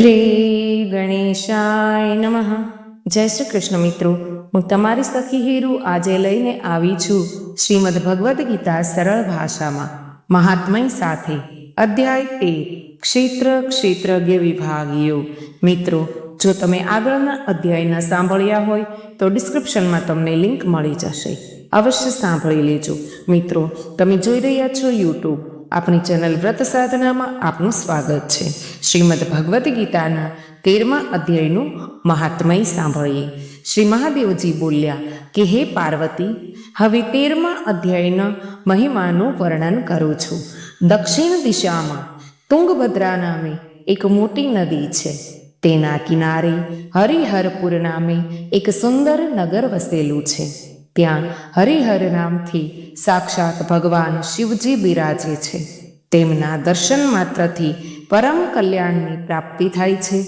શ્રી ગણેશાય નમઃ. જય શ્રી કૃષ્ણ મિત્રો, હું તમારી સખી હીરુ આજે લઈને આવી છું શ્રીમદ ભગવદ્ ગીતા સરળ ભાષામાં, મહાત્મય સાથે. અધ્યાય તેર ક્ષેત્ર ક્ષેત્રજ્ઞ વિભાગીયો. મિત્રો, જો તમે આગળના અધ્યાયના સાંભળ્યા હોય, તો ડિસ્ક્રિપ્શનમાં તમને લિંક મળી જશે. અવશ્ય સાંભળી લેજો. મિત્રો, તમે જોઈ રહ્યા છો યુટ્યુબ. આપણી ચેનલ વ્રત સાધનામાં આપનું સ્વાગત છે. શ્રીમદ ભગવદ્ ગીતાના તેરમા અધ્યાયનું મહાત્મય સાંભળીએ. શ્રી મહાદેવજી બોલ્યા, કે હે પાર્વતી, હવે તેરમા અધ્યાયના મહિમાનું વર્ણન કરું છું. દક્ષિણ દિશામાં તુંગભદ્રા નામે એક મોટી નદી છે. તેના કિનારે હરિહરપુર નામે એક સુંદર નગર વસેલું છે. ત્યાં હરિહર નામથી સાક્ષાત ભગવાન શિવજી બિરાજે છે. તેમના દર્શન માત્રથી પરમ કલ્યાણની પ્રાપ્તિ થાય છે.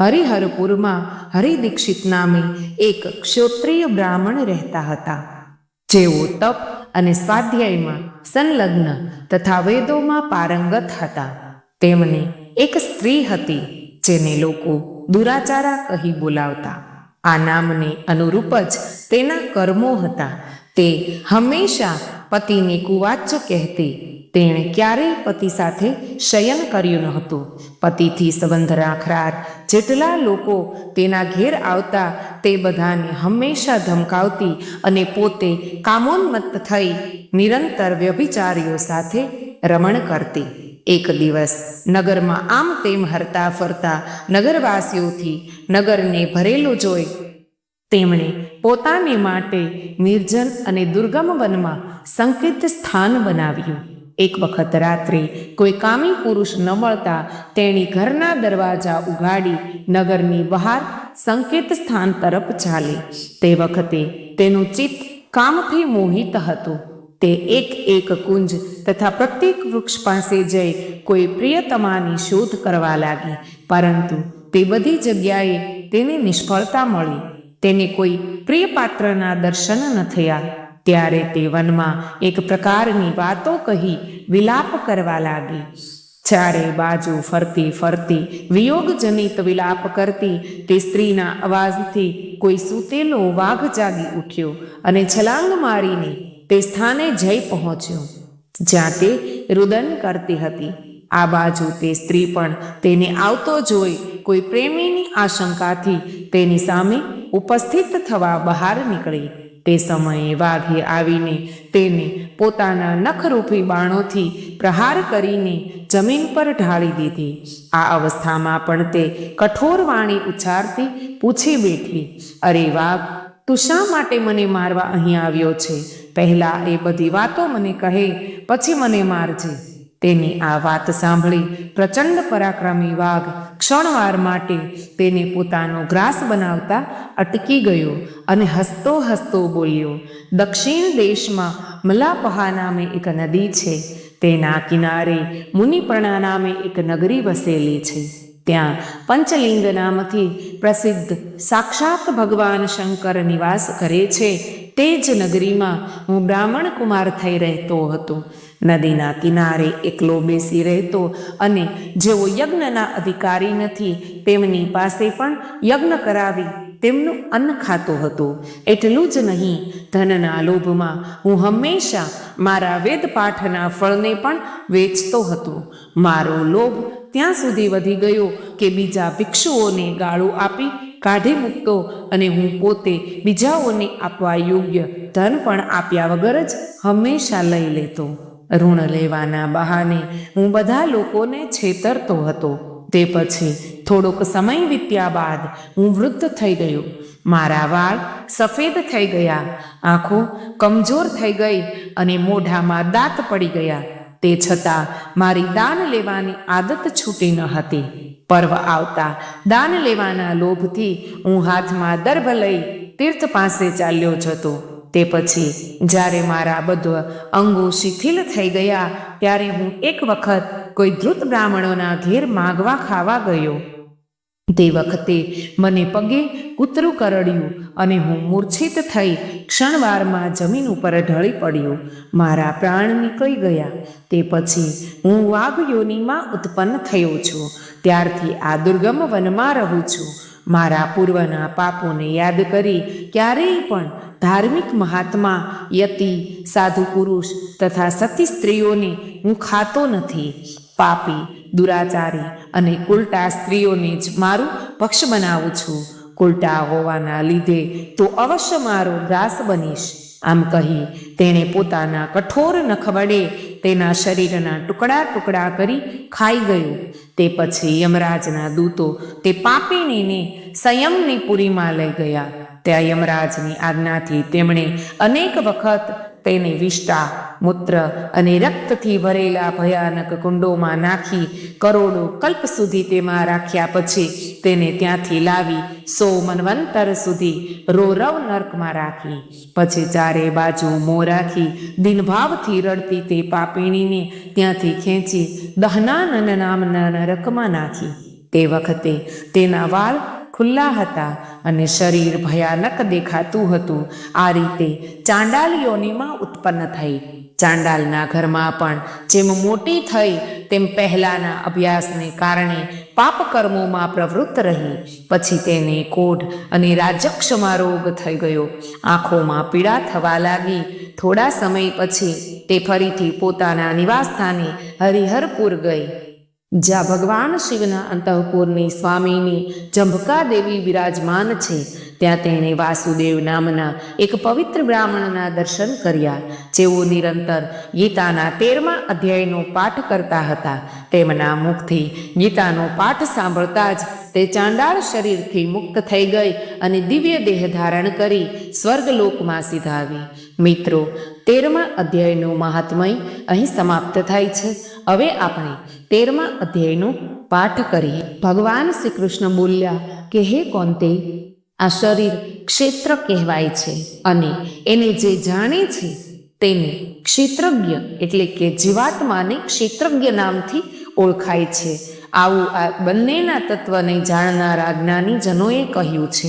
હરિહરપુરમાં હરિદીક્ષિત નામે એક ક્ષોત્રિય બ્રાહ્મણ રહેતા હતા. જેઓ તપ અને સ્વાધ્યાયમાં સંલગ્ન તથા વેદોમાં પારંગત હતા. તેમને એક સ્ત્રી હતી જેને લોકો દુરાચારા કહી બોલાવતા. આ નામને અનુરૂપ જ તેના કર્મો હતા. તે હંમેશા પતિને કુવાચ્ય કહેતી. તેણે ક્યારેય પતિ સાથે શયન કર્યું ન હતું. પતિથી સંબંધ રાખનાર જેટલા લોકો તેના ઘેર આવતા તે બધાને હંમેશા ધમકાવતી અને પોતે કામોન્મત્ત થઈ નિરંતર વ્યભિચારીઓ સાથે રમણ કરતી. એક દિવસ નગરમાં આમ તેમ હરતા ફરતા નગરવાસીઓથી નગરને ભરેલું જોઈ. તેમણે પોતાને માટે નિર્જન અને દુર્ગમ વનમાં સંકેત સ્થાન બનાવ્યું. એક વખત રાત્રે કોઈ કામી પુરુષ ન મળતા તેણી ઘરના દરવાજા ઉગાડી નગરની બહાર સંકેત સ્થાન તરફ ચાલી. તે વખતે તેનું ચિત્ત કામથી મોહિત હતું. તે એક એક કુંજ તથા પ્રત્યેક વૃક્ષ પાસે જઈ કોઈ પ્રિયતમાની શોધ કરવા લાગી. પરંતુ તે બધી જગ્યાએ તેને નિષ્ફળતા મળી. તેને કોઈ પ્રિય પાત્રના દર્શન ન થયા. ત્યારે તે વનમાં એક પ્રકારની વાતો કહી વિલાપ કરવા લાગી. ચારે બાજુ ફરતી ફરતી વિયોગજનિત વિલાપ કરતી તે સ્ત્રીના અવાજથી કોઈ સૂતેલો વાઘ જાગી ઉઠ્યો અને છલાંગ મારીને તે સ્થાને જઈ પહોંચ્યો, જ્યાં તે રુદન કરતી હતી. આ બાજુ તે સ્ત્રી પણ તેને આવતો જોઈ કોઈ પ્રેમીની આશંકાથી તેની સામે ઉપસ્થિત થવા બહાર નીકળી. તે સમયે વાઘે આવીને તેને પોતાના નખરૂપી બાણોથી પ્રહાર કરીને જમીન પર ઢાળી દીધી. આ અવસ્થામાં પણ તે કઠોર વાણી ઉચ્ચારતી પૂછી બેઠી, અરે વાઘ, તું શા માટે મને મારવા અહીં આવ્યો છે? પહેલા એ બધી વાતો મને કહે, પછી મને મારજે. તેની આ વાત સાંભળી પ્રચંડ પરાક્રમી વાઘ ક્ષણવાર માટે તેને પોતાનો ગ્રાસ બનાવતા અટકી ગયો અને હસતો હસતો બોલ્યો, દક્ષિણ દેશમાં મલાપહા નામે એક નદી છે. તેના કિનારે મુનિપર્ણા નામે એક નગરી વસેલી છે. ત્યાં પંચલિંગ નામથી પ્રસિદ્ધ સાક્ષાત ભગવાન શંકર નિવાસ કરે છે. તે જ નગરીમાં હું બ્રાહ્મણ કુમાર થઈ રહેતો હતો. નદીના કિનારે એકલો બેસી રહેતો અને જેઓ યજ્ઞના અધિકારી નથી, તેમની પાસે પણ યજ્ઞ કરાવી તેમનું અન્ન ખાતો હતો. એટલું જ નહીં, ધનના લોભમાં હું હંમેશા મારા વેદપાઠના ફળને પણ વેચતો હતો. મારો લોભ ત્યાં સુધી વધી ગયો કે બીજા ભિક્ષુઓને ગાળો આપી કાઢી મૂકતો અને હું પોતે બીજાઓને આપવા યોગ્ય ધન પણ આપ્યા વગર જ હંમેશા લઈ લેતો. ઋણ લેવાના બહાને હું બધા લોકોને છેતરતો હતો. તે પછી થોડોક સમય વીત્યા બાદ હું વૃદ્ધ થઈ ગયો. મારા વાળ સફેદ થઈ ગયા, આંખો કમજોર થઈ ગઈ અને મોઢામાં દાંત પડી ગયા. તે છતાં મારી દાન લેવાની આદત છૂટી ન હતી. પર્વ આવતા દાન લેવાના લોભથી હું હાથમાં દર્ભ લઈ તીર્થ પાસે ચાલ્યો જતો. તે પછી જ્યારે મારા બધા અંગો શિથિલ થઈ ગયા ત્યારે હું એક વખત કોઈ ધૃત બ્રાહ્મણોના ઘેર માગવા ખાવા ગયો. તે વખતે મને પગે કૂતરું કરડ્યું અને હું મૂર્છિત થઈ ક્ષણવારમાં જમીન ઉપર ઢળી પડ્યો. મારા પ્રાણ નીકળી ગયા. તે પછી હું વાઘ યોનિમાં ઉત્પન્ન થયો છું. ત્યારથી આ દુર્ગમ વનમાં રહું છું. મારા પૂર્વના પાપોને યાદ કરી ક્યારેય પણ ધાર્મિક મહાત્મા, યતિ, સાધુ પુરુષ તથા સતી સ્ત્રીઓને હું ખાતો નથી. પાપી, દુરાચારી અને ઉલટા સ્ત્રીઓને જ મારું પક્ષ બનાવું છું. કુલટા હોવાના લીધે તો અવશ્ય મારો ગ્રાસ બનીશ. આમ કહી તેણે પોતાના કઠોર નખ વડે તેના શરીરના ટુકડા ટુકડા કરી ખાઈ ગયું. તે પછી યમરાજના દૂતો તે પાપીણીને સંયમની પુરીમાં લઈ ગયા. ત્યાં યમરાજની આજ્ઞાથી તેમણે અનેક વખત તેને વિષ્ટા મૂત્ર અને રક્તથી ભરેલા ભયાનક કુંડોમાં નાખી કરોડો કલ્પ સુધી તેમાં રાખ્યા પછી તેને ત્યાંથી લાવી સો મનવંતર સુધી રોરવ નર્કમાં રાખી. પછી ચારે બાજુ મો રાખી દિનભાવથી રડતી તે પાપીણીને ત્યાંથી ખેંચી દહનાનન નામના નરકમાં નાખી. તે વખતે તેના વાળ ખુલ્લા હતા અને શરીર ભયાનક દેખાતું હતું. આ રીતે ચાંડાલીઓનીમાં ઉત્પન્ન થઈ. ચાંડાલના ઘરમાં પણ જેમ મોટી થઈ, તેમ પહેલાના અભ્યાસને કારણે પાપ કર્મોમાં પ્રવૃત્ત રહી. પછી તેને કોઢ અને રાજક્ષમાં રોગ થઈ ગયો. આંખોમાં પીડા થવા લાગી. થોડા સમય પછી તે ફરીથી પોતાના નિવાસસ્થાને હરિહરપુર ગઈ. જ્યાં ભગવાન શિવના અંતઃપુરની સ્વામીની જંભકા દેવી બિરાજમાન છે, ત્યાં તેણે વાસુદેવ નામના એક પવિત્ર બ્રાહ્મણના દર્શન કર્યા, જેઓ નિરંતર ગીતાના તેરમા અધ્યાયનો પાઠ કરતા હતા. તેમના મુખથી ગીતાનો પાઠ સાંભળતા જ તે ચાંડાળ શરીરથી મુક્ત થઈ ગઈ અને દિવ્ય દેહ ધારણ કરી સ્વર્ગલોકમાં સીધાવી. મિત્રો, તેરમા અધ્યાયનું મહાત્મય અહીં સમાપ્ત થાય છે. હવે આપણે તેરમા અધ્યાયનો પાઠ કરીએ. ભગવાન શ્રી કૃષ્ણ બોલ્યા કે, હે કોંતે, આ શરીર ક્ષેત્ર કહેવાય છે અને એને જે જાણે છે તેને ક્ષેત્રજ્ઞ એટલે કે જીવાત્માને ક્ષેત્રજ્ઞ નામથી ઓળખાય છે. આવું આ બંનેના તત્વને જાણનારા જ્ઞાની જનોએ કહ્યું છે.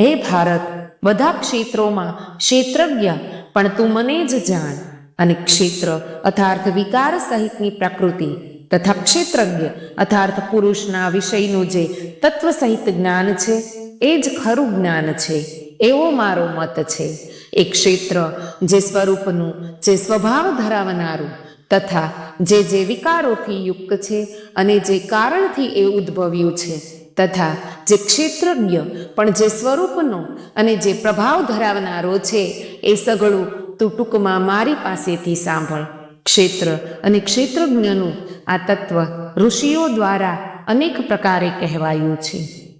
હે ભારત બધા ક્ષેત્રોમાં ક્ષેત્રજ્ઞ, પણ તું મને જ જાણ. અને ક્ષેત્ર અથાર્થ વિકાર સહિતની પ્રકૃતિ તથા ક્ષેત્રજ્ઞ અથાર્થ પુરુષના વિષયનું જે તત્વ સહિત જ્ઞાન છે, એ જ ખરું જ્ઞાન છે. એવો મારો મત છે. એ ક્ષેત્ર જે સ્વરૂપનું, જે સ્વભાવ ધરાવનારું તથા જે જે વિકારોથી યુક્ત છે અને જે કારણથી એ ઉદ્ભવ્યું છે તથા જે ક્ષેત્રજ્ઞ, પણ જે સ્વરૂપનો અને જે પ્રભાવ ધરાવનારો છે, એ સગળું તું ટૂંકમાં મારી પાસેથી સાંભળ. ક્ષેત્ર અને ક્ષેત્રજ્ઞનું આ તત્વ ઋષિઓ દ્વારા અનેક પ્રકારે કહેવાયું છે.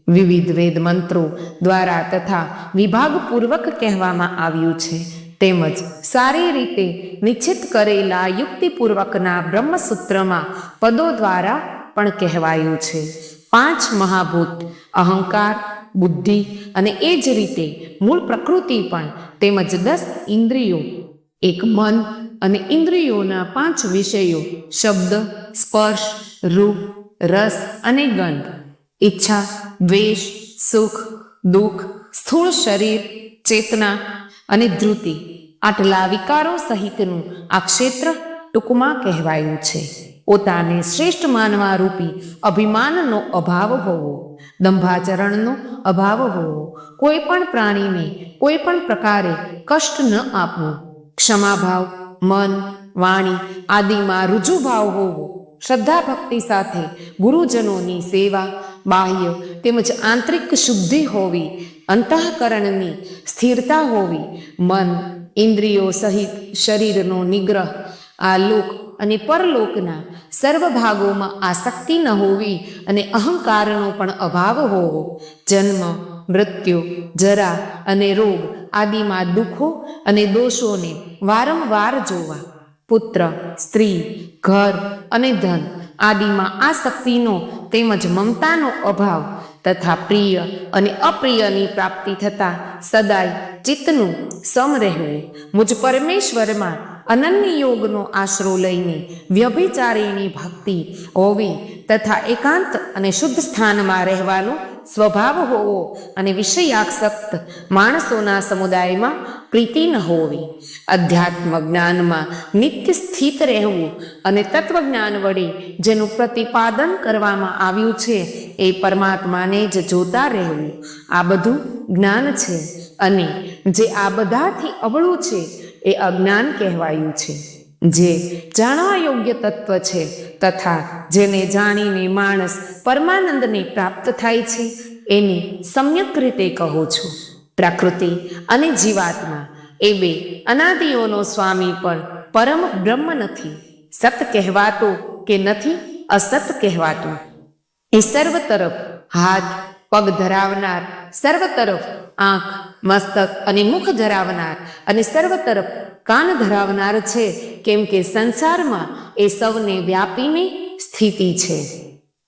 વિવિધ વેદ મંત્રો દ્વારા તથા વિભાગપૂર્વક કહેવામાં આવ્યું છે. તેમજ સારી રીતે નિશ્ચિત કરેલા યુક્તિપૂર્વકના બ્રહ્મસૂત્રમાં પદો દ્વારા પણ કહેવાયું છે. પાંચ મહાભૂત, અહંકાર, બુદ્ધિ અને એ જ રીતે મૂળ પ્રકૃતિ પણ તેમજ દસ ઇન્દ્રિયો, એક મન અને ઇન્દ્રિયોના પાંચ વિષયો, શબ્દ, સ્પર્શ, રૂપ, રસ અને ગંધ, ઈચ્છા, દ્વેષ, સુખ, દુઃખ, સ્થૂળ શરીર, ચેતના અને ધૃતિ આટલા વિકારો સહિતનું આ ક્ષેત્ર ટૂંકમાં કહેવાયું છે. પોતાને શ્રેષ્ઠ માનવા રૂપી અભિમાનનો અભાવ હોવો, દંભાચરણનો અભાવ હોવો, કોઈ પણ પ્રાણીને કોઈ પણ પ્રકારે કષ્ટ ન આપવું, ક્ષમાભાવ, મન, વાણી આદિમાં રુજુભાવ હોવો, શ્રદ્ધા ભક્તિ સાથે ગુરુજનોની સેવા, બાહ્ય તેમજ આંતરિક શુદ્ધિ હોવી, અંતઃકરણની સ્થિરતા હોવી, મન, ઇન્દ્રિયો સહિત શરીરનો નિગ્રહ, આ લોક અને પરલોકના સર્વ ભાગોમાં આસક્તિ ન હોવી અને અહંકારનો પણ અભાવ હોવો. જન્મ, મૃત્યુ, જરા અને રોગ આદિમાં દુઃખો અને દોષોને વારંવાર જોવા. પુત્ર, સ્ત્રી, ઘર અને ધન આદિમાં આ શક્તિનો તેમજ મમતાનો અભાવ તથા પ્રિય અને અપ્રિયની પ્રાપ્તિ થતાં સદાય ચિત્તનું સમ રહેવું મુજ પરમેશ્વરમાં અનન્ય યોગનો આશરો લઈને વ્યભિચારીની ભક્તિ હોવી તથા એકાંત અને શુદ્ધ સ્થાનમાં રહેવાનો સ્વભાવ હોવો અને વિષયાસક્ત માણસોના સમુદાયમાં પ્રીતિ ન હોવી. અધ્યાત્મ જ્ઞાનમાં નિત્ય સ્થિત રહેવું અને તત્વજ્ઞાન વડે જેનું પ્રતિપાદન કરવામાં આવ્યું છે એ પરમાત્માને જ જોતા રહેવું. આ બધું જ્ઞાન છે અને જે આ બધાથી અવળું છે એ અજ્ઞાન કહેવાયું છે. જે જાણવા યોગ્ય તત્વ છે તથા જેને જાણીને માણસ પરમાનંદને પ્રાપ્ત થાય છે, એને સમ્યક રીતે કહું છું. પ્રકૃતિ અને જીવાત્મા એ બે અનાદિઓનો સ્વામી પણ પરમ બ્રહ્મ નથી. સત કહેવાતો કે નથી, અસત કહેવાતું. એ સર્વ તરફ હાથ પગ ધરાવનાર સર્વ તરફ આંખ, મસ્તક અને મુખ ધરાવનાર અને સર્વ તરફ કાન ધરાવનાર છે, કેમ કે સંસારમાં એ સૌને વ્યાપીને સ્થિતિ છે.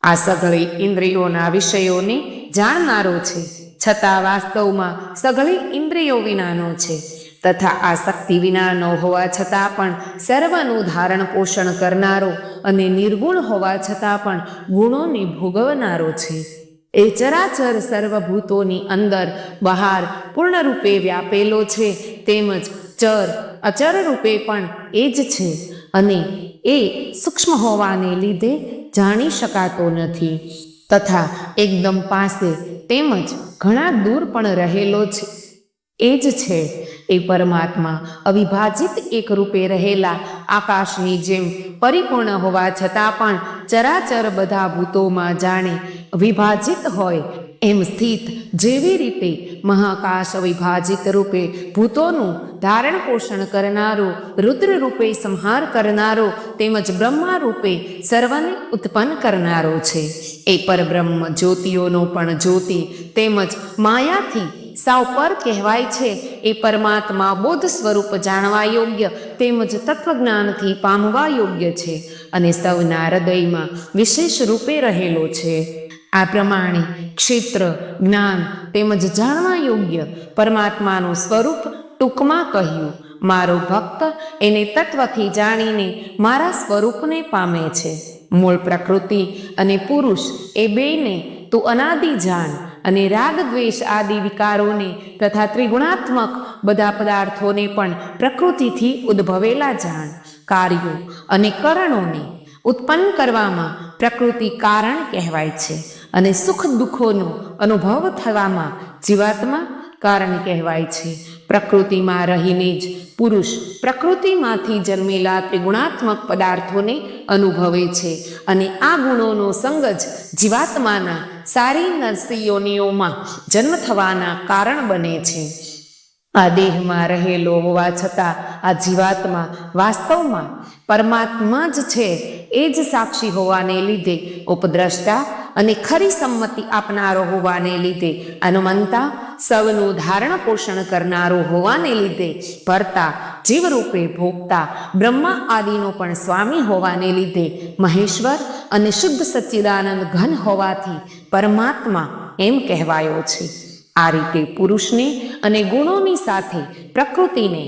આ સઘળી ઇન્દ્રિયોના વિષયોને જાણનારો છે, છતાં વાસ્તવમાં સઘળી ઇન્દ્રિયો વિનાનો છે, તથા આ શક્તિ વિનાનો હોવા છતાં પણ સર્વનું ધારણ પોષણ કરનારો અને નિર્ગુણ હોવા છતાં પણ ગુણોને ભોગવનારો છે. એ ચરાચર સર્વભૂતોની અંદર બહાર પૂર્ણરૂપે વ્યાપેલો છે, તેમજ ચર અચર રૂપે પણ એ જ છે અને એ સૂક્ષ્મ હોવાને લીધે જાણી શકાતો નથી તથા એકદમ પાસે તેમજ ઘણા દૂર પણ રહેલો છે. એ જ છે. એ પરમાત્મા અવિભાજિત એક રૂપે રહેલા આકાશની જેમ પરિપૂર્ણ હોવા છતાં પણ ચરાચર બધા ભૂતોમાં જાણે વિભાજિત હોય. એમ સ્થિત જેવી રીતે મહાકાશ અવિભાજિત રૂપે ભૂતોનું ધારણ પોષણ કરનારો, રુદ્ર રૂપે સંહાર કરનારો, તેમજ બ્રહ્મા રૂપે સર્વને ઉત્પન્ન કરનારો છે. એ પરબ્રહ્મ જ્યોતિઓનો પણ જ્યોતિ તેમજ માયાથી સાવ પર કહેવાય છે, એ પરમાત્મા બોધ સ્વરૂપ જાણવા યોગ્ય, તેમજ તત્વજ્ઞાનથી પામવા યોગ્ય છે અને સૌના હૃદયમાં વિશેષ રૂપે રહેલો છે. આ પ્રમાણે ક્ષેત્ર, જ્ઞાન તેમજ જાણવા યોગ્ય પરમાત્માનું સ્વરૂપ ટૂંકમાં કહ્યું, મારો ભક્ત એને તત્વથી જાણીને મારા સ્વરૂપને પામે છે. મૂળ પ્રકૃતિ અને પુરુષ એ બેને તું અનાદિ જાણ અને રાગ, દ્વેષ આદિ વિકારોને તથા ત્રિગુણાત્મક બધા પદાર્થોને પણ પ્રકૃતિથી ઉદ્ભવેલા જાણ. કાર્યો અને કરણોને ઉત્પન્ન કરવામાં પ્રકૃતિ કારણ કહેવાય છે અને સુખ દુઃખોનો અનુભવ થવામાં જીવાત્મા કારણ કહેવાય છે. પ્રકૃતિમાં રહીને જ પુરુષ પ્રકૃતિમાંથી જન્મેલા ત્રિગુણાત્મક પદાર્થોને અનુભવે છે અને આ ગુણોનો સંગ જ જીવાત્માના સારી નરસિયોનીઓમાં જન્મ થવાના કારણ બને છે. આ દેહમાં રહેલો હોવા છતાં આ જીવાત્મા વાસ્તવમાં પરમાત્મા જ છે એ જ સાક્ષી હોવાને લીધે ઉપદ્રષ્ટા અને ખરી સંમતિ આપનારો હોવાને લીધે અનુમંતા સૌનું ધારણ પોષણ કરનારો હોવાને લીધે ભરતા જીવરૂપે ભોગતા બ્રહ્મા આદિનો પણ સ્વામી હોવાને લીધે મહેશ્વર અને શુદ્ધ સચ્ચિદાનંદ ઘન હોવાથી પરમાત્મા એમ કહેવાયો છે. આ રીતે પુરુષને અને ગુણોની સાથે પ્રકૃતિને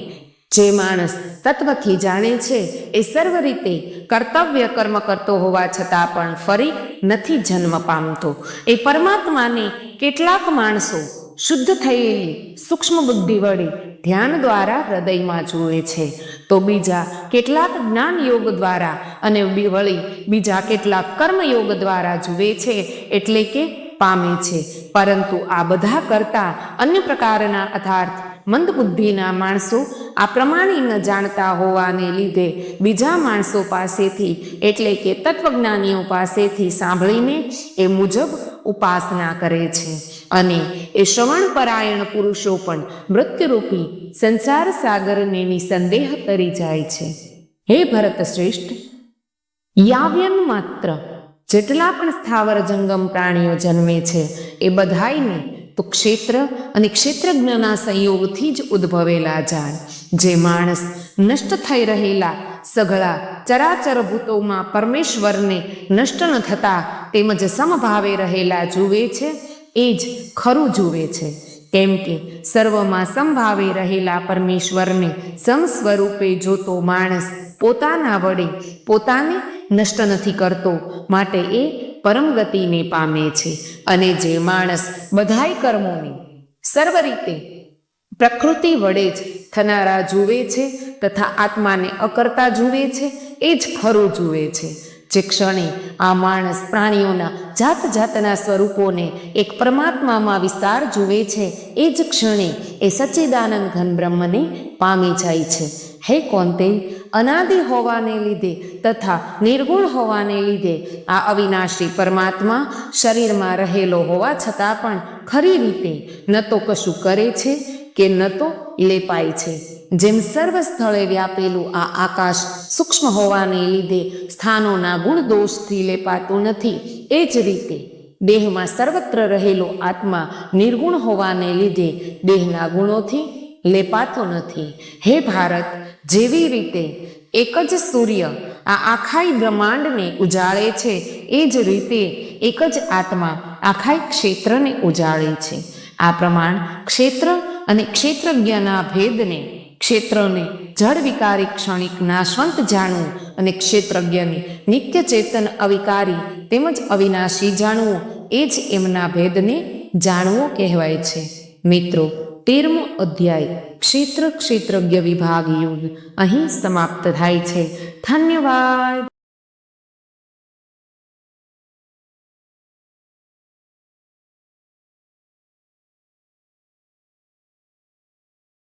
જે માણસ તત્વથી જાણે છે, એ સર્વ રીતે કર્તવ્ય કર્મ કરતો હોવા છતાં પણ ફરી નથી જન્મ પામતો. એ પરમાત્માને કેટલાક માણસો શુદ્ધ થયેલી સૂક્ષ્મ બુદ્ધિ વડે ધ્યાન દ્વારા હૃદયમાં જુએ છે. તો બીજા કેટલાક જ્ઞાન યોગ દ્વારા અને વળી બીજા કેટલાક કર્મયોગ દ્વારા જુએ છે, એટલે કે પામે છે. પરંતુ આ બધા કરતાં અન્ય પ્રકારના અર્થાર્થ મંદબુદ્ધિના માણસો આ પ્રમાણે ન જાણતા હોવાને લીધે બીજા માણસો પાસેથી, એટલે કે તત્વજ્ઞાનીઓ પાસેથી સાંભળીને એ મુજબ ઉપાસના કરે છે. અને એ શ્રવણ પરાયણ પુરુષો પણ મૃત્યુરૂપી સંસાર સાગરને નિસંદેહ તરી જાય છે. હે ભરત શ્રેષ્ઠ, યાવ્યન માત્ર જેટલા પણ સ્થાવર જંગમ પ્રાણીઓ જન્મે છે, એ બધાયને તો ક્ષેત્ર અને ક્ષેત્રજ્ઞના સંયોગથી જ ઉદ્ભવેલા જાણ જે માણસ નષ્ટ થઈ રહેલા સઘળા ચરાચર ભૂતોમાં પરમેશ્વરને નષ્ટ ન થતા તેમજ સમભાવે રહેલા જુએ છે, એ જ ખરું જુએ છે. કેમ કે સર્વમાં સંભાવે રહેલા પરમેશ્વરને સમ સ્વરૂપે જોતો માણસ પોતાના વડે પોતાને નષ્ટ નથી કરતો. માટે એ પરમ ગતિને પામે છે. અને જે માણસ બધાય કર્મોની સર્વ રીતે પ્રકૃતિ વડે જ થનારા જુએ છે તથા આત્માને અકર્તા જુએ છે, એ જ ખરું જુએ છે. જે ક્ષણે આ માણસ પ્રાણીઓના જાત જાતના સ્વરૂપોને એક પરમાત્મામાં વિસ્તાર જુએ છે, એ જ ક્ષણે એ સચ્ચિદાનંદ ઘન બ્રહ્મને પામી જાય છે. હે કોંતે, અનાદિ હોવાને લીધે તથા નિર્ગુણ હોવાને લીધે આ અવિનાશી પરમાત્મા શરીરમાં રહેલો હોવા છતાં પણ ખરી રીતે ન તો કશું કરે છે કે ન તો લેપાય છે. જેમ સર્વ સ્થળે વ્યાપેલું આ આકાશ સૂક્ષ્મ હોવાને લીધે સ્થાનોના ગુણ દોષથી લેપાતું નથી, એ જ રીતે દેહમાં સર્વત્ર રહેલો આત્મા નિર્ગુણ હોવાને લીધે દેહના ગુણોથી લેપાતો નથી. હે ભારત, જેવી રીતે એક જ સૂર્ય આ આખાઈ બ્રહ્માંડને ઉજાળે છે, એ જ રીતે એક જ આત્મા આખાઈ ક્ષેત્રને ઉજાળે છે. આ પ્રમાણ ક્ષેત્ર અને ક્ષેત્રજ્ઞના ભેદને, ક્ષેત્રને જળ વિકારી ક્ષણિક નાશવંત જાણવું અને ક્ષેત્રજ્ઞને નિત્ય ચેતન અવિકારી તેમજ અવિનાશી જાણવું, એ જ એમના ભેદને જાણવો કહેવાય છે. મિત્રો તેરમો અધ્યાય ક્ષેત્ર ક્ષેત્રજ્ઞ વિભાગ યુગ. અહીં સમાપ્ત થાય છે. ધન્યવાદ.